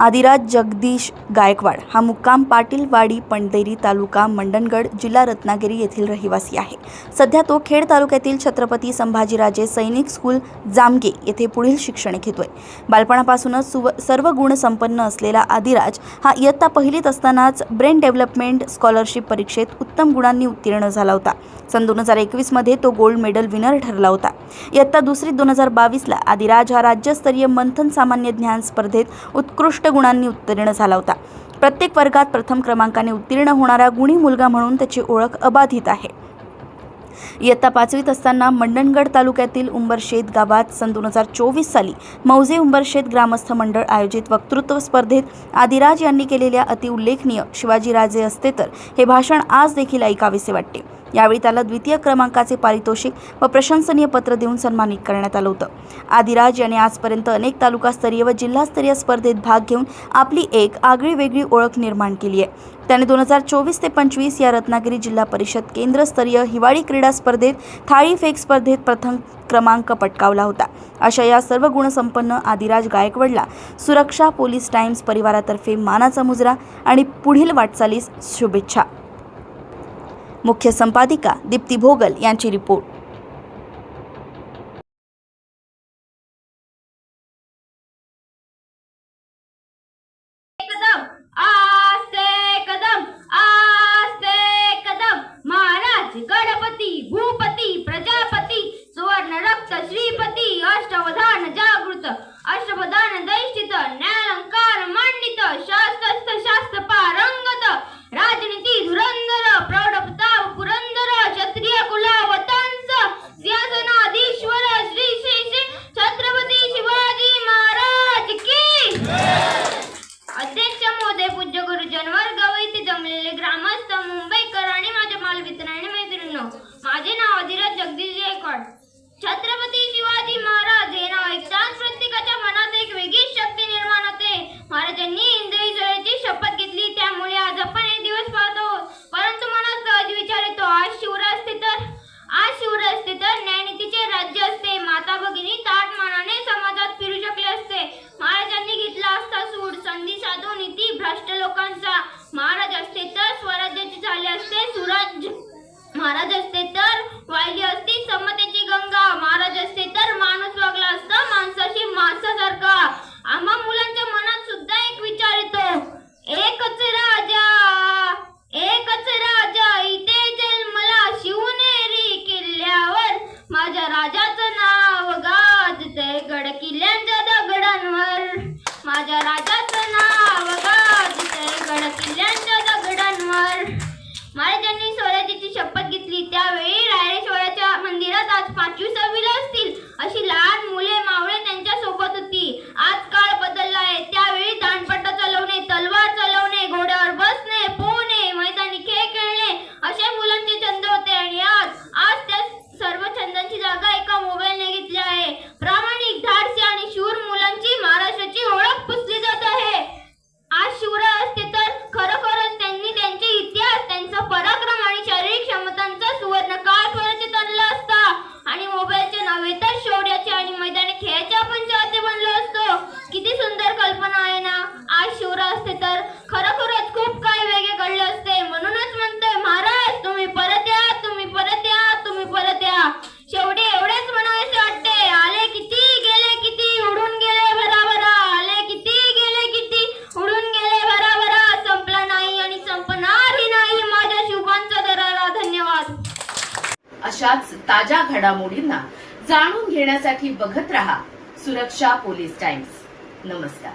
आदिराज जगदीश गायकवाड. हा मुक्काम पाटीलवाडी पंढेरी तालुका मंडणगड जिल्हा रत्नागिरी येथील रहिवासी आहे. सध्या तो खेड तालुक्यातील छत्रपती संभाजीराजे सैनिक स्कूल जामगे येथे पुढील शिक्षण घेतोय. बालपणापासूनच सुव सर्व गुण संपन्न असलेला आदिराज हा इयत्ता पहिलीत असतानाच ब्रेन डेव्हलपमेंट स्कॉलरशिप परीक्षेत उत्तम गुणांनी उत्तीर्ण झाला होता. सन दोन हजार एकवीसमध्ये तो गोल्ड मेडल विनर ठरला होता. इयत्ता दुसरीत दोन हजार बावीसला आदिराज हा राज्यस्तरीय मंथन सामान्य ज्ञान स्पर्धेत उत्कृष्ट गुणांनी उत्तीर्ण झाला होता. प्रत्येक वर्गात प्रथम क्रमांकाने उत्तीर्ण होणारा गुणी मुलगा म्हणून त्याची ओळख अबाधित आहे. इयत्ता पाचवीत असताना मंडणगड तालुक्यातील उंबरशेत गावात सन दोन हजार चोवीस साली मौजे उंबरशेत ग्रामस्थ मंडळ आयोजित वक्तृत्व स्पर्धेत आदिराज यांनी केलेल्या अतिउल्लेखनीय शिवाजीराजे असते तर हे भाषण आज देखील ऐकावेसे वाटते. यावेळी त्याला द्वितीय क्रमांकाचे पारितोषिक व प्रशंसनीय पत्र देऊन सन्मानित करण्यात आलं होतं. आदिराज याने आजपर्यंत अनेक तालुकास्तरीय व जिल्हास्तरीय स्पर्धेत भाग घेऊन आपली एक आगळी वेगळी ओळख निर्माण केली आहे. त्याने दोन हजार चोवीस ते पंचवीस या रत्नागिरी जिल्हा परिषद केंद्रस्तरीय हिवाळी क्रीडा स्पर्धेत थाळी फेक स्पर्धेत प्रथम क्रमांक पटकावला होता. अशा या सर्व गुणसंपन्न आदिराज गायकवाडला सुरक्षा पोलीस टाइम्स परिवारातर्फे मानाचा मुजरा आणि पुढील वाटचालीस शुभेच्छा. मुख्य संपादिका दीप्ती भोगल यांची रिपोर्ट. गणपती भूपती प्रजापती सुवर्ण रक्त श्रीपती अष्टवधान भ्रष्ट लोकांचा महाराज असते तर स्वराज्याचे झाले असते. सुराज महाराज असते तर वाहिली महाराजांनी स्वराज्याची शपथ घेतली. त्यावेळी रायरेश्वराच्या मंदिरात आज पाचवी सहावीला असतील अशी लहान मुले मावळे त्यांच्यासोबत होती आज काळ बदलला आहे त्यावेळी दांडपट्टा चालवणे तलवार चालवणे घोड्यावर बसणे पोहणे मैदानी खेळ खेळणे अशा मुलांचे छंद होते आणि आज आज त्या सर्व छंदांची जागा एका मोबाईलने घेतली आहे प्रामाणिक धाडसी आणि शूर मुलांची महाराष्ट्राची ओळख पुसली जात आहे आज शिवराय असते तर खरोखरच त्यांनी त्यांचे इतिहास त्यांचा पराक्रम आणि शारीरिक क्षमतांचा सुवर्ण काळ स्वराज्यात आणला असता आणि मोबाईलचे नव्हे तर शौर्याचे आणि मैदानी खेळाचे आपण चाहते बनलो असतो. किती सुंदर कल्पना आहे ना? आज शौर्य असते तर खरोखरच खूप काही वेगळे घडले असते. म्हणूनच म्हणतोय महाराज तुम्ही परत या तुम्ही परत या तुम्ही परत या. शेवटी एवढेच म्हणावेसे वाटते. आले किती गेले किती उडून गेले भराभरा. आले किती गेले किती उडून गेले भराभरा. संपला नाही आणि संपणारही नाही माझ्या शुभांचा दराला धन्यवाद. अशाच ताज्या घडामोडींना जाणून घेण्यासाठी बघत रहा सुरक्षा पोलीस टाइम्स. नमस्कार.